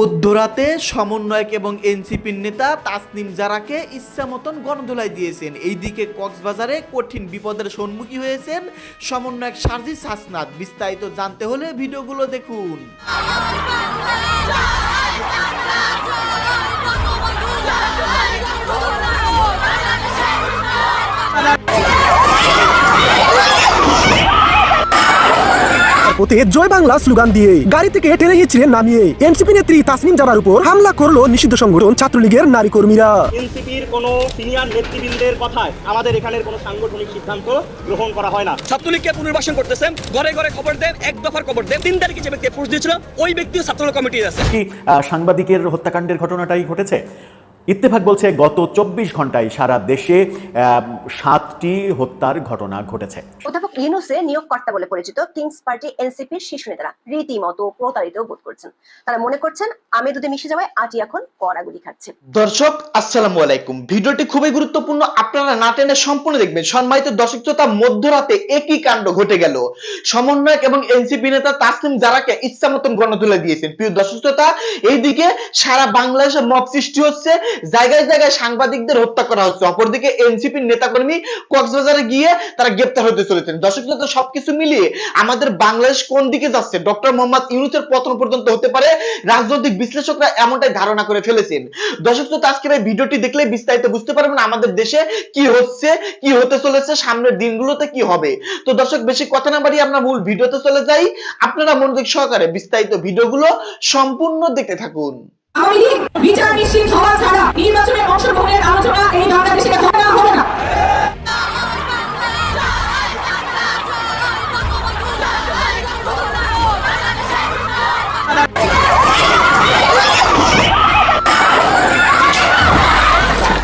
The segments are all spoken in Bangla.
মধ্যরাতে সমন্বয়ক এবং এনসিপির নেতা তাসনিম জারাকে ইচ্ছা মতন গণধোলাই দিয়েছেন। এইদিকে কক্সবাজারে কঠিন বিপদের সম্মুখী হয়েছেন সমন্বয়ক সার্জিস হাসনাত। বিস্তারিত জানতে হলে ভিডিওগুলো দেখুন। ওতে জয় বাংলা স্লোগান দিয়ে গাড়ি থেকে টেনে হিচড়ে নামিয়ে। এনসিপি নেত্রী তাসনিম জারার উপর হামলা করল নিষিদ্ধ সংগঠন ছাত্রলীগের নারী কর্মীরা। এনসিপির কোনো সিনিয়র নেতৃবৃন্দের কথায় আমাদের এখানের কোনো সাংগঠনিক সিদ্ধান্ত গ্রহণ করা হয় না। ছাত্রলীগকে পুনর্বাসন করতেছেন ঘরে ঘরে খবর দেন এক দফার খবর দেন। তিন তারিখে যে ব্যক্তি ফোর্স দিয়েছিল ওই ব্যক্তিও ছাত্রলীগ কমিটির আছে। কি সাংবাদিকের হত্যাকাণ্ডের ঘটনাটাই ঘটেছে? ইত্তেফাক বলছে গত চব্বিশ ঘন্টায় সারা দেশে সাতটি হত্যার ঘটনা ঘটেছে। অধ্যাপক ইউনুসে নিয়োগকর্তা বলে পরিচিত কিংস পার্টি এনসিপির শীর্ষ নেতারা রীতিমতো প্রতারিত বোধ করছেন। তারা মনে করছেন আমি দুধে মিশে যাওয়ায় আটি এখন কড়াগুলি খাচ্ছে দর্শক আসসালামু আলাইকুম। ভিডিওটি খুবই গুরুত্বপূর্ণ। আপনারা না টেনে সম্পূর্ণ দেখবেন। সম্মানিত দর্শক শ্রোতা মধ্যরাতে একই কাণ্ড ঘটে গেল। সমন্বয়ক এবং এনসিপি নেতা তাসনিম জারাকে ইচ্ছা মতন গণতুলে দিয়েছেন। প্রিয় দর্শক শ্রোতা এইদিকে সারা বাংলাদেশে মব সৃষ্টি হচ্ছে। জায়গায় জায়গায় সাংবাদিকদের হত্যা করা হচ্ছে। অপরদিকে এনসিপির নেতাকর্মী কক্সবাজারে গিয়ে তারা গ্রেপ্তার হতে চলেছেন। দর্শক শ্রোতা, সবকিছু মিলিয়ে আমাদের বাংলাদেশ কোন দিকে যাচ্ছে? ডক্টর মোহাম্মদ ইউনুসের পতন পর্যন্ত হতে পারে, রাজনৈতিক বিশ্লেষকরা এমনটাই ধারণা করে ফেলেছেন। দর্শক শ্রোতা, আজকের এই ভিডিওটি দেখলে বিস্তারিত বুঝতে পারবেন আমাদের দেশে কি হচ্ছে, কি হতে চলেছে, সামনের দিনগুলোতে কি হবে। তো দর্শক, বেশি কথা না বাড়িয়ে আমরা মূল ভিডিওতে চলে যাই। আপনারা মনোযোগ সহকারে বিস্তারিত ভিডিওগুলো সম্পূর্ণ দেখতে থাকুন। আওয়ামী লীগ বিচার নিশ্চিত হওয়া ছাড়া নির্বাচনে অংশগ্রহণের আলোচনা এই বাংলাদেশে হবে না হবে না।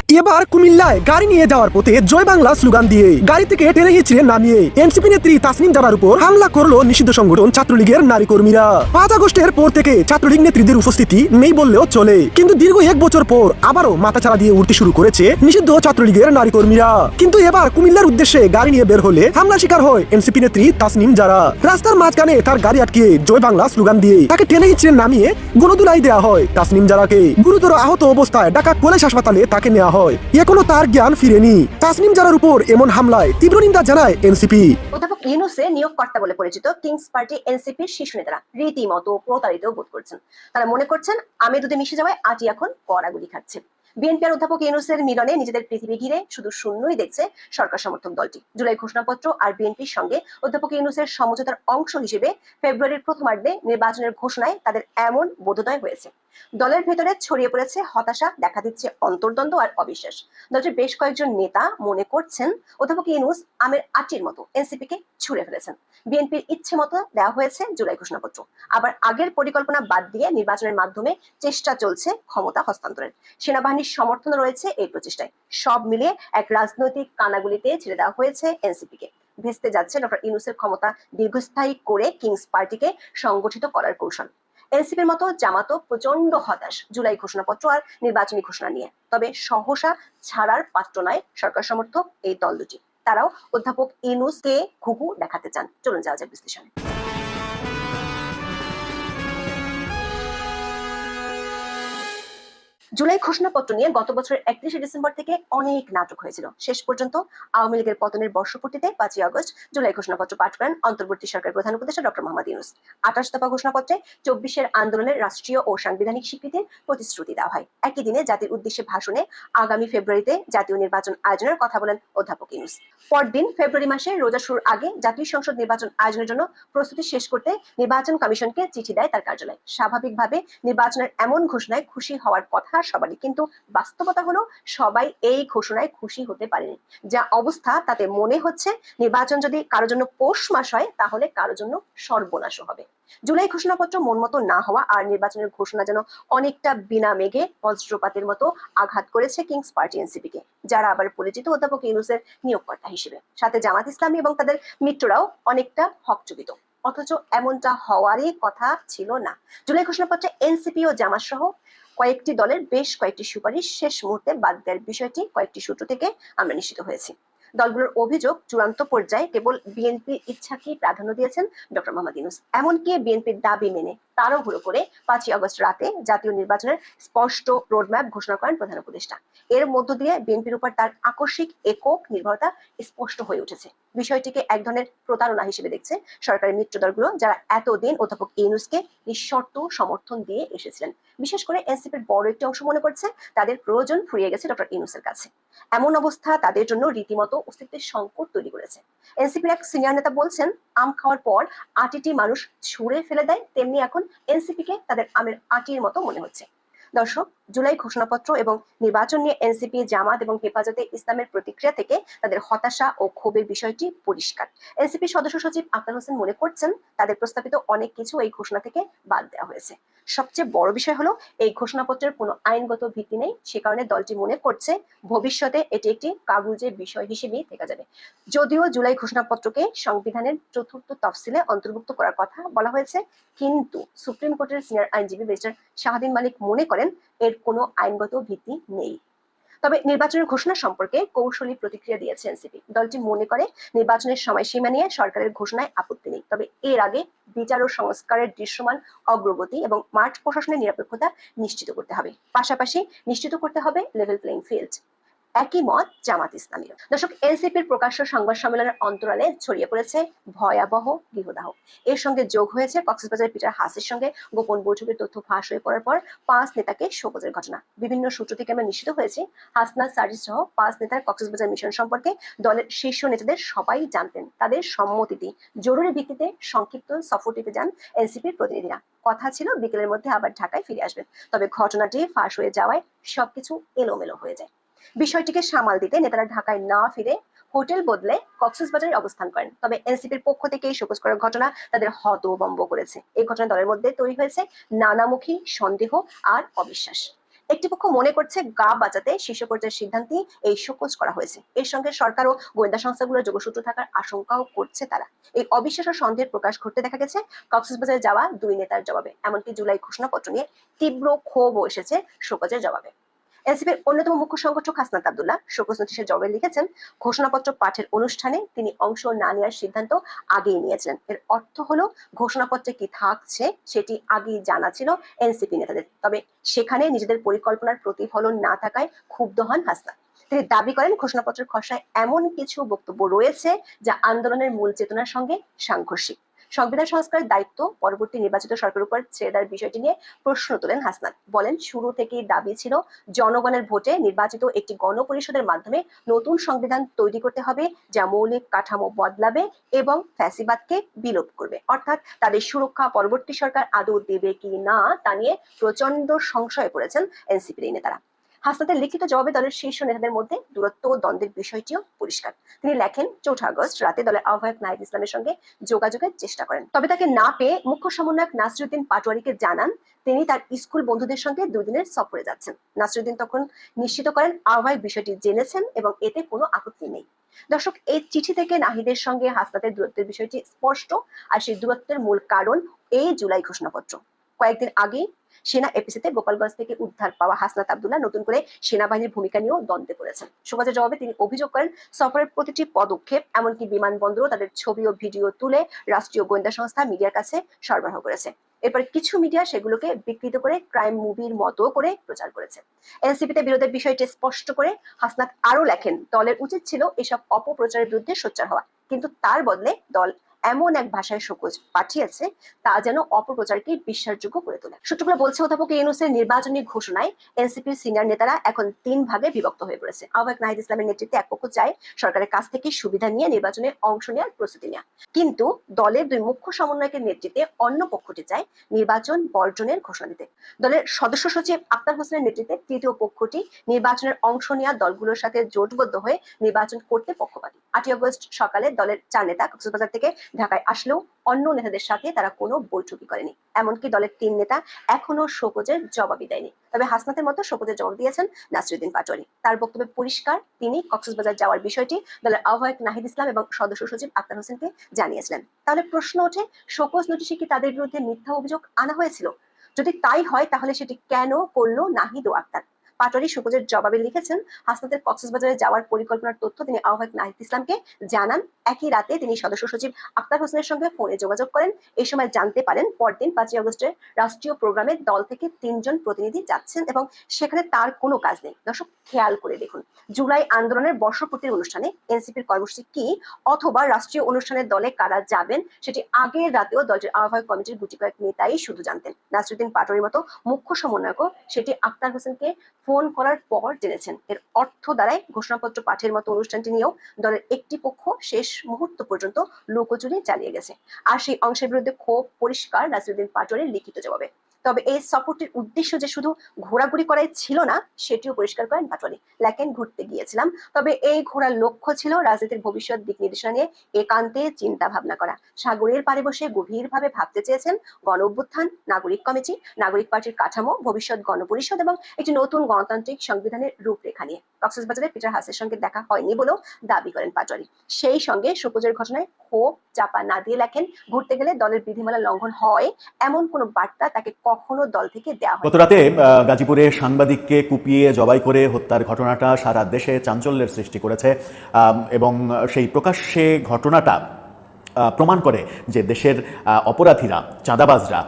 এবার কুমিল্লায় গাড়ি নিয়ে যাওয়ার পথে জয় বাংলা স্লোগান দিয়ে গাড়ি থেকে টেনে হিচড়ে নামিয়ে। এনসিপি নেত্রী তাসনিম জারার উপর হামলা করল নিষিদ্ধ সংগঠন ছাত্রলীগের নারী কর্মীরা। পাঁচ আগস্টের পর থেকে ছাত্রলীগ নেত্রীদের উপস্থিতি নেই বললেও চলে। কিন্তু দীর্ঘ এক বছর পর আবারও মাথাচাড়া দিয়ে উঠতে শুরু করেছে নিষিদ্ধ ছাত্রলীগের নারী কর্মীরা। কিন্তু এবার কুমিল্লার উদ্দেশ্যে গাড়ি নিয়ে বের হলে হামলা শিকার হয় এনসিপি নেত্রী তাসনিম জারা। রাস্তার মাঝখানে তার গাড়ি আটকিয়ে জয় বাংলা স্লোগান দিয়ে তাকে টেনে হিচড়ে নামিয়ে গণদুলাই দেওয়া হয় তাসনিম জারাকে। গুরুতর আহত অবস্থায় ঢাকা কলেজ হাসপাতালে তাকে নেওয়া হয়। এখনও তার জ্ঞান ফিরেনি। তাসনিম জারার উপর এমন হামলায় তীব্র নিন্দা জানায় এনসিপি। অধ্যাপক ইউনুসে নিয়োগকর্তা বলে পরিচিত কিংস পার্টি এনসিপির শীর্ষ নেতারা রীতিমতো প্রতারিত বোধ করছেন। তারা মনে করছেন আমি মিশে যাওয়ায় এখন কড়াগুলি খাচ্ছে। অধ্যাপক ইউনুসের মিলনে নিজেদের পৃথিবী ঘিরে শুধু শূন্যই দেখছে সরকার সমর্থক দলটি। জুলাই ঘোষণাপত্র আর বিএনপির সঙ্গে অধ্যাপক ইউনুসের সমঝোতার অংশ হিসেবে ফেব্রুয়ারির প্রথমার্ধে নির্বাচনের ঘোষণায় তাদের এমন বোধোদয় হয়েছে। দলের ভেতরে ছড়িয়ে পড়েছে হতাশা, দেখা দিচ্ছে অন্তর্দ্বন্দ্ব আর অবিশ্বাস। দলটির বেশ কয়েকজন নেতা মনে করছেন, অধ্যাপক ইউনুস আমের আটির মতো এনসিপি কে ছুড়ে ফেলেছেন। বিএনপির ইচ্ছে মতো দেওয়া হয়েছে জুলাই ঘোষণাপত্র। আবার আগের পরিকল্পনা বাদ দিয়ে নির্বাচনের মাধ্যমে চেষ্টা চলছে ক্ষমতা হস্তান্তরের। সেনাবাহিনীর সমর্থন রয়েছে এই প্রচেষ্টায়। সব মিলিয়ে এক রাজনৈতিক কানাগুলিতে ছেড়ে দেওয়া হয়েছে এনসিপি কে ভেস্তে যাচ্ছে ডক্টর ইউনুসের ক্ষমতা দীর্ঘস্থায়ী করে কিংস পার্টিকে সংগঠিত করার কৌশল। এনসিপির মতো জামাতও প্রচণ্ড হতাশ জুলাই ঘোষণাপত্র আর নির্বাচনী ঘোষণা নিয়ে। তবে সহসা ছাড়ার পাত্র নয় সরকার সমর্থক এই দল দুটি। তারাও অধ্যাপক ইনুসকে ঘুঘু দেখাতে চান। চলুন যাওয়া যাক বিশ্লেষণে। জুলাই ঘোষণাপত্র নিয়ে গত বছরের একত্রিশে ডিসেম্বর থেকে অনেক নাটক হয়েছিল। শেষ পর্যন্ত আওয়ামী লীগের পতনের বর্ষপূর্তিতে পাঁচই আগস্ট জুলাই ঘোষণাপত্র পাঠ করেন অন্তর্বর্তী সরকার প্রধান উপদেষ্টা ডক্টর মোহাম্মদ ইউনুস। আঠাশ দফা ঘোষণাপত্রে চব্বিশের আন্দোলনের রাষ্ট্রীয় ও সাংবিধানিক স্বীকৃতির প্রতিশ্রুতি দেওয়া হয়। একই দিনে জাতির উদ্দেশ্যে ভাষণে আগামী ফেব্রুয়ারিতে জাতীয় নির্বাচন আয়োজনের কথা বলেন অধ্যাপক ইউনুস। পরদিন ফেব্রুয়ারি মাসে রোজা শুরুর আগে জাতীয় সংসদ নির্বাচন আয়োজনের জন্য প্রস্তুতি শেষ করতে নির্বাচন কমিশনকে চিঠি দেয় তার কার্যালয়। স্বাভাবিকভাবে নির্বাচনের এমন ঘোষণায় খুশি হওয়ার কথা সবারই। কিন্তু বাস্তবতা হলো সবাই এই ঘোষণায় খুশি হতে পারেনি। যা অবস্থা, তাতে মনে হচ্ছে নির্বাচন যদি কারোর জন্য পৌষ মাস হয়, তাহলে কারোর জন্য সর্বনাশও হবে। জুলাই ঘোষণাপত্র মন মতো না হওয়া আর নির্বাচনের ঘোষণা যেন অনেকটা বিনা মেঘে বজ্রপাতের মতো আঘাত করেছে কিংস পার্টি এনসিপি কে যারা আবার পরিচিত অধ্যাপক ইউনুসের নিয়োগকর্তা হিসেবে। সাথে জামাত ইসলামী এবং তাদের মিত্ররাও অনেকটা হকচকিত। অথচ এমনটা হওয়ারই কথা ছিল না। জুলাই ঘোষণাপত্রে এনসিপি ও জামাত সহ কয়েকটি দলের বেশ কয়েকটি সুপারিশ শেষ মুহূর্তে বাদ দেওয়ার বিষয়টি কয়েকটি সূত্র থেকে আমরা নিশ্চিত হয়েছি। দলগুলোর অভিযোগ চূড়ান্ত পর্যায়ে কেবল বিএনপির ইচ্ছাকেই প্রাধান্য দিয়েছেন ডক্টর মোহাম্মদ ইউনুস। এমনকি বিএনপির দাবি মেনে তাড়াহুড়ো করে পাঁচই আগস্ট রাতে জাতীয় নির্বাচনের স্পষ্ট রোডম্যাপ ঘোষণা করেন প্রধান উপদেষ্টা। এর মধ্য দিয়ে বিএনপির উপর তার আকস্মিক একক নির্ভরতা স্পষ্ট হয়ে উঠেছে। বিষয়টিকে এক ধরনের প্রতারণা হিসেবে দেখছে সরকারি মিত্র দলগুলো, যারা এতদিন অধ্যাপক ইউনুসকে নিঃশর্ত সমর্থন দিয়ে এসেছিলেন। বিশেষ করে এনসিপির বড় একটি অংশ মনে করছে, তাদের প্রয়োজন ফুরিয়ে গেছে ডক্টর ইউনুসের কাছে। এমন অবস্থা তাদের জন্য রীতিমতো অস্তিত্বের সংকট তৈরি করেছে। এনসিপির এক সিনিয়র নেতা বলছেন, আম খাওয়ার পর আটিটি মানুষ ছুঁড়ে ফেলে দেয়, তেমনি এখন এনসিপিকে তাদের আমের আটির মতো মনে হচ্ছে। দর্শক জুলাই ঘোষণাপত্র এবং নির্বাচন নিয়ে এনসিপি, জামাত এবং হেফাজতে ইসলামের প্রতিক্রিয়া থেকে তাদের হতাশা ও ক্ষোভের বিষয়টি পরিষ্কার। এনসিপি সদস্য সচিব আক্তার হোসেন মনে করছেন, তাদের প্রস্তাবিত অনেক কিছু এই ঘোষণা থেকে বাদ দেওয়া হয়েছে। সবচেয়ে বড় বিষয় হলো, এই ঘোষণাপত্রের কোনো আইনগত ভিত্তি নেই, সে কারণে দলটি মনে করছে, ভবিষ্যতে এটি একটি কাগুজের বিষয় হিসেবেই থেকে যাবে। যদিও জুলাই ঘোষণাপত্রকে সংবিধানের চতুর্থ তফসিলে অন্তর্ভুক্ত করার কথা বলা হয়েছে, কিন্তু সুপ্রিম কোর্টের সিনিয়র আইনজীবী ব্যারিস্টার শাহাদিন মালিক মনে করেন, এর কোনো আইনগত ভিত্তি নেই। তবে নির্বাচনের ঘোষণা সম্পর্কে কৌশলী প্রতিক্রিয়া দিয়েছে এনসিপি। দলটি মনে করে নির্বাচনের সময়সীমা নিয়ে সরকারের ঘোষণায় আপত্তি নেই। তবে এর আগে বিচার ও সংস্কারের দৃশ্যমান অগ্রগতি এবং মাঠ প্রশাসনের নিরপেক্ষতা নিশ্চিত করতে হবে। পাশাপাশি নিশ্চিত করতে হবে লেভেল প্লেইং ফিল্ড একই মত জামাত ইসলামী দর্শক, এনসিপির প্রকাশ্য সংবাদ সম্মেলনের অন্তরালে ছড়িয়ে পড়েছে ভয়াবহ গৃহদাহ। এর সঙ্গে যোগ হয়েছে কক্সবাজার পিটার হাসির সঙ্গে। গোপন বৈঠকের তথ্য ফাঁস হয়ে পড়ার পর পাঁচ নেতাকে শোকজের ঘটনা। বিভিন্ন সূত্র থেকে আমরা নিশ্চিত হয়েছি, হাসনাত সারিস সহ পাঁচ নেতার কক্সবাজার মিশন সম্পর্কে দলের শীর্ষ নেতাদের সবাই জানতেন। তাদের সম্মতিতে জরুরি ভিত্তিতে সংক্ষিপ্ত সফরটিতে যান এনসিপির প্রতিনিধিরা। কথা ছিল, বিকেলের মধ্যে আবার ঢাকায় ফিরে আসবেন। তবে ঘটনাটি ফাঁস হয়ে যাওয়ায় সবকিছু এলোমেলো হয়ে যায়। বিষয়টিকে সামাল দিতে নেতারা ঢাকায় না ফিরে হোটেল বদলে কক্সবাজারে অবস্থান করেন। তবে এনসিপির পক্ষ থেকে এই শোকজ করার ঘটনা তাদের হতবম্ব করেছে। এই ঘটনা দলের মধ্যে তৈরি হয়েছে নানামুখী সন্দেহ আর অবিশ্বাস। একটি পক্ষ মনে করছে গা বাঁচাতে শীর্ষ পর্যায়ের সিদ্ধান্তে এই শোকজ করা হয়েছে। এর সঙ্গে সরকার ও গোয়েন্দা সংস্থাগুলোর যোগসূত্র থাকার আশঙ্কাও করছে তারা। এই অবিশ্বাস ও সন্দেহের প্রকাশ ঘটতে দেখা গেছে কক্সবাজারে যাওয়া দুই নেতার জবাবে। এমনকি জুলাই ঘোষণাপত্র নিয়ে তীব্র ক্ষোভও এসেছে শোকজের জবাবে। এনসিপির অন্যতম মুখ্য সংগঠক হাসনাত আব্দুল্লাহ শোকজ নোটিশের জবাবে লিখেছেন, ঘোষণাপত্র পাঠের অনুষ্ঠানে তিনি অংশ না নেওয়ার সিদ্ধান্ত আগেই নিয়েছিলেন। এর অর্থ হলো, ঘোষণাপত্রে কি থাকছে সেটি আগেই জানা ছিল এনসিপি নেতাদের। তবে সেখানে নিজেদের পরিকল্পনার প্রতিফলন না থাকায় ক্ষুব্ধ হন হাসনাত। তিনি দাবি করেন, ঘোষণাপত্রের খসড়ায় এমন কিছু বক্তব্য রয়েছে যা আন্দোলনের মূল চেতনার সঙ্গে সাংঘর্ষিক। সংবিধান সংস্কারের দায়িত্ব পরবর্তী নির্বাচিত সরকারের উপর ছেড়ে দেওয়ার বিষয়টি নিয়ে প্রশ্ন তোলেন হাসনাত। বলেন, শুরু থেকেই দাবি ছিল জনগণের ভোটে নির্বাচিত একটি গণপরিষদের মাধ্যমে নতুন সংবিধান তৈরি করতে হবে, যা মৌলিক কাঠামো বদলাবে এবং ফ্যাসিবাদকে বিলোপ করবে। অর্থাৎ তাদের সুরক্ষা পরবর্তী সরকার আদৌ দেবে কি না তা নিয়ে প্রচণ্ড সংশয়ে পড়েছেন এনসিপির নেতারা। হাসনাতের লিখিত জবাবে দলের শীর্ষ নেতাদের মধ্যে দূরত্ব ও দ্বন্দ্বের বিষয়টিও পরিষ্কার। তিনি লেখেন, চৌঠা আগস্ট রাতে দলের আহ্বায়ক নাহিদ ইসলামের সঙ্গে যোগাযোগের চেষ্টা করেন। তবে তাকে না পেয়ে মুখ্য সমন্বয়ক নাসরুদ্দিন পাটোয়ারিকে জানান, তিনি তার স্কুল বন্ধুদের সঙ্গে দুই দিনের সফরে যাচ্ছেন। নাসরুদ্দিন তখন নিশ্চিত করেন, আহ্বায়ক বিষয়টি জেনেছেন এবং এতে কোনো আপত্তি নেই। দর্শক, এই চিঠি থেকে নাহিদের সঙ্গে হাসনাতের দূরত্বের বিষয়টি স্পষ্ট, আর সেই দূরত্বের মূল কারণ এই জুলাই ঘোষণাপত্র। কয়েকদিন আগেই সেনা এপিসিতে গোপালগঞ্জ থেকে উদ্ধার পাওয়া হাসনাত আব্দুল্লাহ নতুন করে সেনাবাহিনীর ভূমিকা নিয়েও দ্বন্দ্বে পড়েছেন। সুবাজের জবাবে তিনি অভিযোগ করেন, সফরের প্রতিটি পদক্ষেপ, এমনকি বিমানবন্দরও তাদের ছবি ও ভিডিও তুলে রাষ্ট্রীয় গোয়েন্দা সংস্থা মিডিয়ার কাছে সরবরাহ করেছে। এরপর কিছু মিডিয়া সেগুলোকে বিকৃত করে ক্রাইম মুভির মতো করে প্রচার করেছে। এনসিপিতে বিরোধের বিষয়টি স্পষ্ট করে হাসনাত আরও লেখেন, দলের উচিত ছিল এসব অপপ্রচারের বিরুদ্ধে সোচ্চার হওয়া, কিন্তু তার বদলে দল এমন এক ভাষায় শোকজ পাঠিয়েছে, তা যেন অপপ্রচারকে বিশ্বাসযোগ্য করে তোলে। সূত্রগুলো বলছে, অধ্যাপক ইউনুসের নির্বাচনী ঘোষণায় এনসিপির সিনিয়র নেতারা এখন তিন ভাগে বিভক্ত হয়ে পড়েছে। আহ্বায়ক নাহিদ ইসলামের নেতৃত্বে এক পক্ষ চায় সরকারের কাছ থেকে সুবিধা নিয়ে নির্বাচনে অংশ নেওয়ার প্রস্তুতি নেওয়া। কিন্তু দলের দুই মুখ্য সমন্বয়কের নেতৃত্বে অন্য পক্ষটি চায় নির্বাচন বর্জনের ঘোষণা দিতে। দলের সদস্য সচিব আক্তার হোসেনের নেতৃত্বে তৃতীয় পক্ষটি নির্বাচনের অংশ নেওয়া দলগুলোর সাথে জোটবদ্ধ হয়ে নির্বাচন করতে পক্ষপাতী। আটই আগস্ট সকালে দলের চার নেতা কক্সবাজার থেকে ঢাকায় আসলেও অন্য নেতাদের সাথে তারা কোনো বৈঠকই করেনি। এমনকি দলের তিন নেতা এখনও শোকজের জবাবই দেয়নি। তবে হাসনাতের মতো শোকজের জবাব দিয়েছেন নাসরুদ্দিন পাটোয়ারি। তার বক্তব্যে পরিষ্কার তিনি কক্সবাজার যাওয়ার বিষয়টি দলের আহ্বায়ক নাহিদ ইসলাম এবং সদস্য সচিব আক্তার হোসেনকে জানিয়েছিলেন। তাহলে প্রশ্ন ওঠে, শোকজ নোটিশে কি তাদের বিরুদ্ধে মিথ্যা অভিযোগ আনা হয়েছিল? যদি তাই হয়, তাহলে সেটি কেন করল নাহিদ ও আক্তার? পাটোয়ারি সুকোজের জবাবে লিখেছেন, হাসনাতের কক্সবাজারে যাওয়ার পরিকল্পনার তথ্য তিনি আহ্বায়ক নাহিদ ইসলামকে জানান। একই রাতে তিনি সদস্য সচিব আক্তার হোসেনের সঙ্গে ফোনে যোগাযোগ করেন। এই সময় জানতে পারেন, পরদিন পাঁচই আগস্টের রাষ্ট্রীয় প্রোগ্রামে দল থেকে তিনজন প্রতিনিধি যাচ্ছেন এবং সেখানে তার কোনো কাজ নেই। দর্শক, খেয়াল করে দেখুন, জুলাই আন্দোলনের বর্ষপূর্তির অনুষ্ঠানে এনসিপির কর্মসূচি কি অথবা রাষ্ট্রীয় অনুষ্ঠানের দলে কারা যাবেন, সেটি আগের রাতেও দলটির আহ্বায়ক কমিটির গুটি কয়েক নেতাই শুধু জানতেন। নাসরুদ্দিন পাটোয়ারির মতো মুখ্য সমন্বয়কও সেটি আক্তার হোসেনকে ফোন করার পর জেনেছেন। এর অর্থ দ্বারাই ঘোষণাপত্র পাঠের মতো অনুষ্ঠানটি নিয়েও দলের একটি পক্ষ শেষ মুহূর্ত পর্যন্ত লুকোচুরি চালিয়ে গেছে। আর সেই অংশের বিরুদ্ধে ক্ষোভ, পরিষ্কার নাসিরুদ্দিন পাটোয়ারির লিখিত জবাবে। তবে এই সফরটির উদ্দেশ্য যে শুধু ঘোরাঘুরি করাই ছিল না, সেটিও পরিষ্কার করেন পাটোয়ারি লেখেন ঘুরতে গিয়েছিলাম, তবে এই ঘোরার লক্ষ্য ছিল রাজনীতির ভবিষ্যৎ দিক নির্দেশনা নিয়ে একান্তে চিন্তা ভাবনা করা। সাগরের পারে বসে গভীরভাবে ভাবতে চেয়েছেন গণ অভ্যুত্থান, নাগরিক কমিটি, নাগরিক পার্টির কাঠামো, ভবিষ্যৎ গণপরিষদ এবং একটি নতুন গণতান্ত্রিক সংবিধানের রূপরেখা নিয়ে। কক্সবাজারে পিটার হাসের সঙ্গে দেখা হয়নি বলেও দাবি করেন পাটোয়ারি সেই সঙ্গে সুকোজের ঘটনায় ক্ষোভ চাপা না দিয়ে লেখেন, ঘুরতে গেলে দলের বিধিমালা লঙ্ঘন হয়, এমন কোনো বার্তা তাকে কখনো দল থেকে দেওয়া হয় গত রাতে আহ, গাজীপুরে সাংবাদিককে কুপিয়ে জবাই করে হত্যার ঘটনাটা সারা দেশে চাঞ্চল্যের সৃষ্টি করেছে। এবং সেই প্রকাশ্যে ঘটনাটা প্রমাণ করে যে দেশের অপরাধীরা চাঁদাবাজরা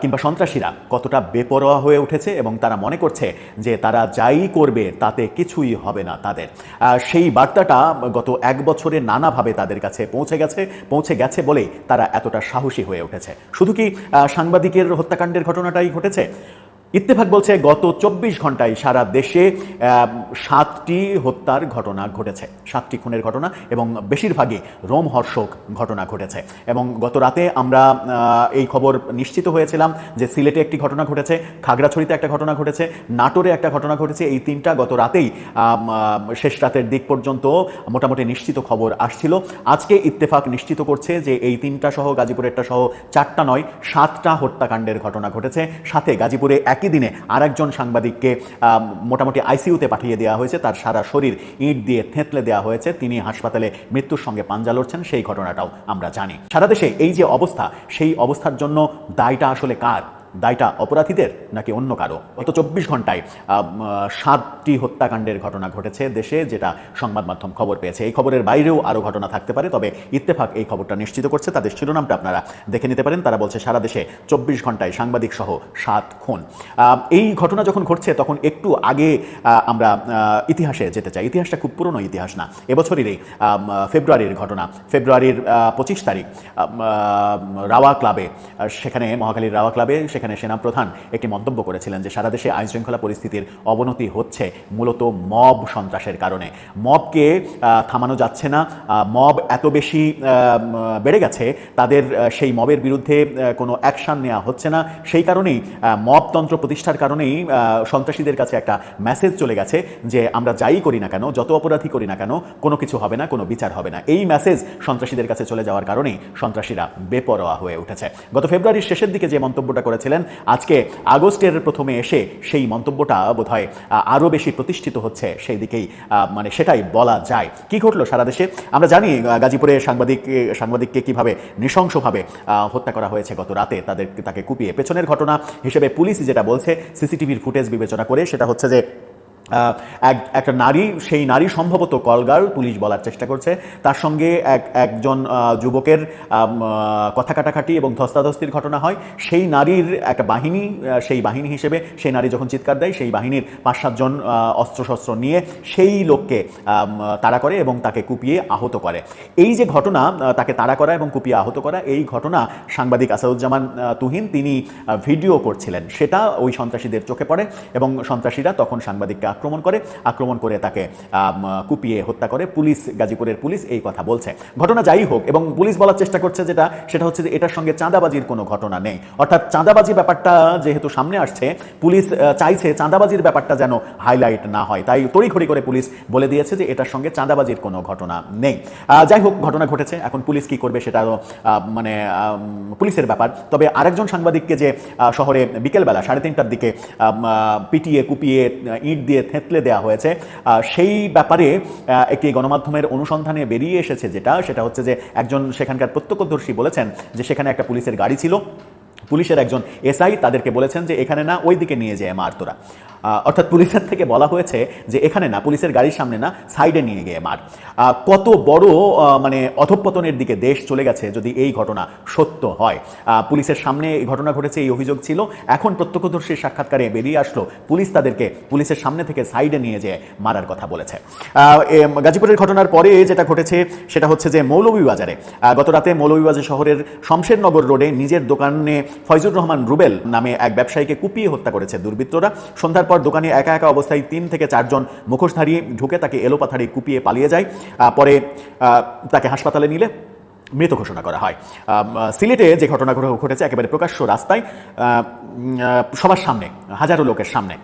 কিংবা সন্ত্রাসীরা কতটা বেপরোয়া হয়ে উঠেছে এবং তারা মনে করছে যে তারা যাই করবে তাতে কিছুই হবে না তাদের। সেই বার্তাটা গত এক বছরে নানাভাবে তাদের কাছে পৌঁছে গেছে পৌঁছে গেছে বলেই তারা এতটা সাহসী হয়ে উঠেছে। শুধু কি সাংবাদিকের হত্যাকাণ্ডের ঘটনাটাই ঘটেছে? ইত্তেফাক বলছে, গত চব্বিশ ঘন্টায় সারা দেশে সাতটি হত্যার ঘটনা ঘটেছে। সাতটি খুনের ঘটনা এবং বেশিরভাগই রোমহর্ষক ঘটনা ঘটেছে। এবং গত রাতে আমরা এই খবর নিশ্চিত হয়েছিলাম যে সিলেটে একটি ঘটনা ঘটেছে, খাগড়াছড়িতে একটা ঘটনা ঘটেছে, নাটোরে একটা ঘটনা ঘটেছে। এই তিনটা গত রাতেই শেষ রাতের দিক পর্যন্ত মোটামুটি নিশ্চিত খবর আসছিল। আজকে ইত্তেফাক নিশ্চিত করছে যে এই তিনটা সহ, গাজীপুরেরটা সহ চারটা নয়, সাতটা হত্যাকাণ্ডের ঘটনা ঘটেছে। সাথে গাজীপুরে একই দিনে আরেকজন সাংবাদিককে মোটামুটি আইসিইউতে পাঠিয়ে দেওয়া হয়েছে। তার সারা শরীর ইট দিয়ে থেঁতলে দেওয়া হয়েছে। তিনি হাসপাতালে মৃত্যুর সঙ্গে পাঞ্জা লড়ছেন, সেই ঘটনাটাও আমরা জানি। সারা দেশে এই যে অবস্থা, সেই অবস্থার জন্য দায়টা আসলে কার? দায়টা অপরাধীদের নাকি অন্য কারও? গত চব্বিশ ঘন্টায় সাতটি হত্যাকাণ্ডের ঘটনা ঘটেছে দেশে যেটা সংবাদ মাধ্যম খবর পেয়েছে। এই খবরের বাইরেও আরও ঘটনা থাকতে পারে তবে ইত্তেফাক এই খবরটা নিশ্চিত করছে। তাদের শিরোনামটা আপনারা দেখে নিতে পারেন। তারা বলছে সারা দেশে চব্বিশ ঘন্টায় সাংবাদিক সহ সাত খুন। এই ঘটনা যখন ঘটছে তখন একটু আগে আমরা ইতিহাসে যেতে চাই। ইতিহাসটা খুব পুরনো ইতিহাস না এবছরেরই আম, আহ, ফেব্রুয়ারির ঘটনা। ফেব্রুয়ারির পঁচিশ তারিখ রাওয়া ক্লাবে সেখানে মহাখালীর রাওয়া ক্লাবে সেখানে সেনাপ্রধান একটি মন্তব্য করেছিলেন যে সারা দেশে আইন শৃঙ্খলা পরিস্থিতির অবনতি হচ্ছে মূলত মব সন্ত্রাসের কারণে। মবকে থামানো যাচ্ছে না। মব এত বেশি বেড়ে গেছে, তাদের সেই মবের বিরুদ্ধে কোনো অ্যাকশন নেওয়া হচ্ছে না। সেই কারণেই মবতন্ত্র প্রতিষ্ঠার কারণেই সন্ত্রাসীদের কাছে একটা মেসেজ চলে গেছে যে আমরা যাই করি না কেন, যত অপরাধী করি না কেন, কোনো কিছু হবে না, কোনো বিচার হবে না। এই মেসেজ সন্ত্রাসীদের কাছে চলে যাওয়ার কারণেই সন্ত্রাসীরা বেপরোয়া হয়ে উঠেছে। গত ফেব্রুয়ারির শেষের দিকে যে মন্তব্যটা করেছিলেন আজকে আগস্টের প্রথমে এসে সেই মন্তব্যটা বোধহয় আরও বেশি প্রতিষ্ঠিত হচ্ছে সেই দিকেই মানে সেটাই বলা যায়। কি ঘটলো সারা দেশে? আমরা জানি গাজীপুরে সাংবাদিক সাংবাদিককে কীভাবে নৃশংসভাবে হত্যা করা হয়েছে গত রাতে, তাদের, তাকে কুপিয়ে। পেছনের ঘটনা হিসেবে পুলিশ যেটা বলছে, সিসিটিভির ফুটেজ বিবেচনা করে সেটা হচ্ছে যে এক একটা নারী, সেই নারী সম্ভবত কলগার্ল পুলিশ বলার চেষ্টা করছে। তার সঙ্গে এক একজন যুবকের কথা কাটাকাটি এবং ধস্তাধস্তির ঘটনা হয়। সেই নারীর একটা বাহিনী সেই বাহিনী হিসেবে সেই নারী যখন চিৎকার দেয়, সেই বাহিনীর পাঁচ সাতজন অস্ত্রশস্ত্র নিয়ে সেই লোককে তাড়া করে এবং তাকে কুপিয়ে আহত করে। এই যে ঘটনা তাকে তাড়া করা এবং কুপিয়ে আহত করা, এই ঘটনা সাংবাদিক আসাদুজ্জামান তুহিন, তিনি ভিডিও করছিলেন। সেটা ওই সন্ত্রাসীদের চোখে পড়ে এবং সন্ত্রাসীরা তখন সাংবাদিককে আক্রমণ করে আক্রমণ করে তাকে কুপিয়ে হত্যা করে। পুলিশ, গাজীপুরের পুলিশ এই কথা বলছে। ঘটনা যাই হোক, এবং পুলিশ বলার চেষ্টা করছে যেটা, সেটা হচ্ছে যে এটার সঙ্গে চাঁদাবাজির কোনো ঘটনা নেই। অর্থাৎ চাঁদাবাজি ব্যাপারটা যেহেতু সামনে আসছে, পুলিশ চাইছে চাঁদাবাজির ব্যাপারটা যেন হাইলাইট না হয়। তাই তড়িঘড়ি করে পুলিশ বলে দিয়েছে যে এটার সঙ্গে চাঁদাবাজির কোনো ঘটনা নেই। যাই হোক, ঘটনা ঘটেছে। এখন পুলিশ কি করবে সেটা মানে পুলিশের ব্যাপার। তবে আরেকজন সাংবাদিককে যে শহরে বিকেলবেলা সাড়ে তিনটার দিকে পিটিয়ে, কুপিয়ে ইট দিয়ে থেঁতলে দেওয়া হয়েছে। সেই ব্যাপারে একটি গণমাধ্যমের অনুসন্ধানে বেরিয়ে এসেছে যেটা, সেটা হচ্ছে যে একজন সেখানকার প্রত্যক্ষদর্শী বলেছেন যে সেখানে একটা পুলিশের গাড়ি ছিল। পুলিশের একজন এসআই তাদেরকে বলেছেন যে এখানে না ওই দিকে নিয়ে যায় মার তোরা। অর্থাৎ পুলিশের থেকে বলা হয়েছে যে এখানে না, পুলিশের গাড়ির সামনে না সাইডে নিয়ে গিয়ে মার। কত বড় মানে অধঃপতনের দিকে দেশ চলে গেছে যদি এই ঘটনা সত্য হয়। পুলিশের সামনে এই ঘটনা ঘটেছে, এই অভিযোগ ছিল। এখন প্রত্যক্ষদর্শীর সাক্ষাৎকারে বেরিয়ে আসলো পুলিশ তাদেরকে পুলিশের সামনে থেকে সাইডে নিয়ে যেয়ে মারার কথা বলেছে। গাজীপুরের ঘটনার পরে যেটা ঘটেছে, সেটা হচ্ছে যে মৌলভীবাজারে গত রাতে মৌলভীবাজার শহরের শমশেরনগর রোডে নিজের দোকানে ফয়জুর রহমান রুবেল নামে এক ব্যবসায়ীকে কুপিয়ে হত্যা করেছে দুর্বৃত্তরা। সন্ধ্যার পর দোকানে একা একা অবস্থায় তিন থেকে চারজন মুখোশধারী ঢুকে তাকে এলোপাথারি কুপিয়ে পালিয়ে যায় পরে তাকে হাসপাতালে নিলে মৃত ঘোষণা করা হয়। সিলেটে যে ঘটনা ঘটেছে একেবারে প্রকাশ্য রাস্তায় সবার সামনে, হাজারো লোকের সামনে।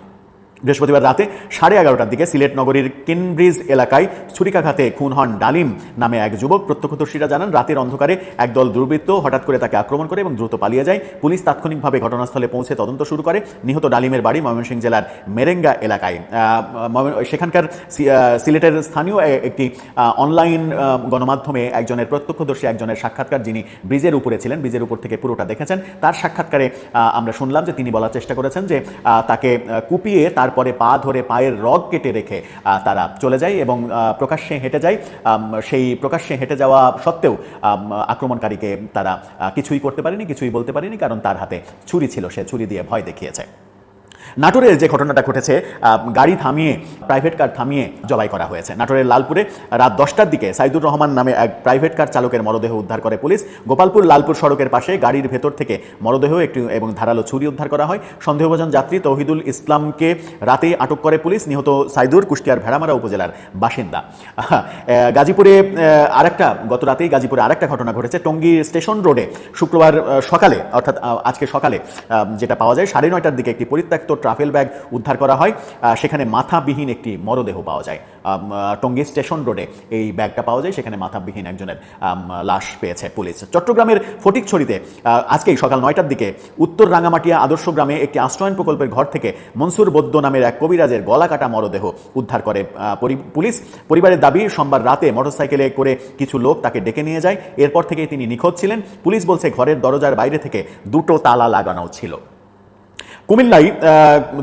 বৃহস্পতিবার রাতে সাড়ে এগারোটার দিকে সিলেট নগরীর কিনব্রিজ এলাকায় ছুরিকাঘাতে খুন হন ডালিম নামে এক যুবক। প্রত্যক্ষদর্শীরা জানান, রাতের অন্ধকারে একদল দুর্বৃত্ত হঠাৎ করে তাকে আক্রমণ করে এবং দ্রুত পালিয়ে যায়। পুলিশ তাৎক্ষণিকভাবে ঘটনাস্থলে পৌঁছে তদন্ত শুরু করে। নিহত ডালিমের বাড়ি ময়মনসিংহ জেলার মেরেঙ্গা এলাকায়। সেখানকার সিলেটের স্থানীয় একটি অনলাইন গণমাধ্যমে একজনের প্রত্যক্ষদর্শী, একজনের সাক্ষাৎকার যিনি ব্রিজের উপরে ছিলেন, ব্রিজের উপর থেকে পুরোটা দেখেছেন। তার সাক্ষাৎকারে আমরা শুনলাম যে তিনি বলার চেষ্টা করেছেন যে তাকে কুপিয়ে কুপিয়ে তারপরে পা ধরে পায়ের রগ কেটে রেখে তারা চলে যায় এবং প্রকাশ্যে হেঁটে যায়। সেই প্রকাশ্যে হেঁটে যাওয়া সত্ত্বেও আক্রমণকারীকে তারা কিছুই করতে পারেনি, কিছুই বলতে পারেনি, কারণ তার হাতে ছুরি ছিল, সে ছুরি দিয়ে ভয় দেখিয়েছে। নাটোরের যে ঘটনাটা ঘটেছে গাড়ি থামিয়ে প্রাইভেট কার থামিয়ে জবাই করা হয়েছে। নাটোরের লালপুরে রাত দশটার দিকে সাইদুর রহমান নামে এক প্রাইভেট কার চালকের মরদেহ উদ্ধার করে পুলিশ। গোপালপুর লালপুর সড়কের পাশে গাড়ির ভেতর থেকে মরদেহ একটি এবং ধারালো ছুরি উদ্ধার করা হয়। সন্দেহভাজন যাত্রী তৌহিদুল ইসলামকে রাতেই আটক করে পুলিশ। নিহত সাইদুর কুষ্টিয়ার ভেড়ামারা উপজেলার বাসিন্দা। গাজীপুরে আরেকটা, গত রাতেই গাজীপুরে আরেকটা ঘটনা ঘটেছে। টঙ্গী স্টেশন রোডে শুক্রবার সকালে, অর্থাৎ আজকে সকালে যেটা পাওয়া যায়, সাড়ে নয়টার দিকে একটি পরিত্যক্ত ট্রাভেল ব্যাগ উদ্ধার করা হয়। সেখানে মাথাবিহীন একটি মরদেহ পাওয়া যায়। টঙ্গী স্টেশন রোডে এই ব্যাগটা পাওয়া যায়, সেখানে মাথাবিহীন একজনের লাশ পেয়েছে পুলিশ। চট্টগ্রামের ফটিকছড়িতে আজকেই সকাল নয়টার দিকে উত্তর রাঙামাটিয়া আদর্শ গ্রামে একটি আশ্রয়ন প্রকল্পের ঘর থেকে মনসুর বদ্য নামের এক কবিরাজের গলা কাটা মরদেহ উদ্ধার করে পুলিশ। পরিবারের দাবি, সোমবার রাতে মোটরসাইকেলে করে কিছু লোক তাকে ডেকে নিয়ে যায়। এরপর থেকেই তিনি নিখোঁজ ছিলেন। পুলিশ বলছে, ঘরের দরজার বাইরে থেকে দুটো তালা লাগানো ছিল। কুমিল্লায়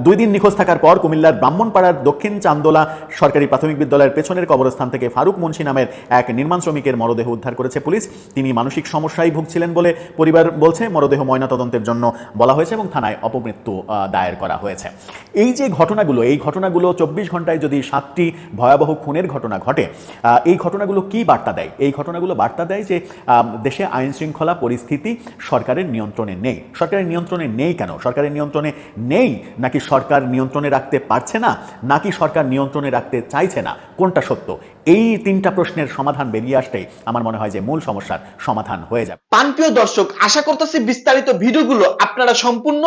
দুই দিন নিখোঁজ থাকার পর কুমিল্লার ব্রাহ্মণপাড়ার দক্ষিণ চান্দোলা সরকারি প্রাথমিক বিদ্যালয়ের পেছনের কবরস্থান থেকে ফারুক মুন্সি নামের এক নির্মাণ শ্রমিকের মরদেহ উদ্ধার করেছে পুলিশ। তিনি মানসিক সমস্যায় ভুগছিলেন বলে পরিবার বলছে, মরদেহ ময়নাতদন্তের জন্য বলা হয়েছে এবং থানায় অপমৃত্যু দায়ের করা হয়েছে। এই যে ঘটনাগুলো, এই ঘটনাগুলো চব্বিশ ঘন্টায় যদি সাতটি ভয়াবহ খুনের ঘটনা ঘটে এই ঘটনাগুলো কি বার্তা দেয়? এই ঘটনাগুলো বার্তা দেয় যে দেশে আইন শৃঙ্খলা পরিস্থিতি সরকারের নিয়ন্ত্রণে নেই। সরকারের নিয়ন্ত্রণে নেই কেন? সরকারের নিয়ন্ত্রণে নেই? নাকি সরকার নিয়ন্ত্রণে রাখতে পারছে না? নাকি সরকার নিয়ন্ত্রণে রাখতে চাইছে না? কোনটা সত্য? এই তিনটা প্রশ্নের সমাধান বেরিয়ে আসতে আমার মনে হয় যে মূল সমস্যার সমাধান হয়ে যাবে। প্রিয় দর্শক, আশা করতেছি বিস্তারিত ভিডিওগুলো আপনারা সম্পূর্ণ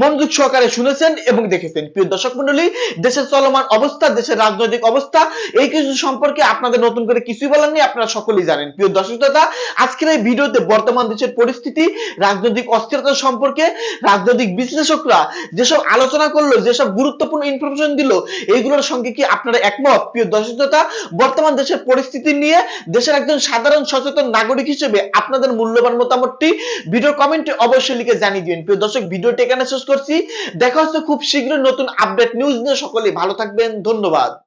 মনোযোগ সহকারে শুনেছেন এবং দেখেছেন। প্রিয় দর্শক মন্ডলী দেশের চলমান অবস্থা, দেশের রাজনৈতিক অবস্থা, এই কিছু সম্পর্কে আপনাদের নতুন করে কিছুই বলার নেই, আপনারা সকলেই জানেন। প্রিয় দর্শক দাদা আজকের এই ভিডিওতে বর্তমান দেশের পরিস্থিতি, রাজনৈতিক অস্থিরতা সম্পর্কে, রাজনৈতিক বিশ্লেষকরা যেসব আলোচনা করল, যেসব গুরুত্বপূর্ণ ইনফরমেশন দিল, এইগুলোর সঙ্গে কি আপনারা একমত? প্রিয় দর্শক দাদা বর্তমান দেশের পরিস্থিতি নিয়ে দেশের একজন সাধারণ সচেতন নাগরিক হিসেবে আপনাদের মূল্যবান মতামতটি ভিডিও কমেন্টে অবশ্যই লিখে জানিয়ে দিন প্রিয় দর্শক, ভিডিওটি এখানে শেষ করছি। দেখা হচ্ছে খুব শীঘ্রই নতুন আপডেট নিউজ নিয়ে। সকলে ভালো থাকবেন। ধন্যবাদ।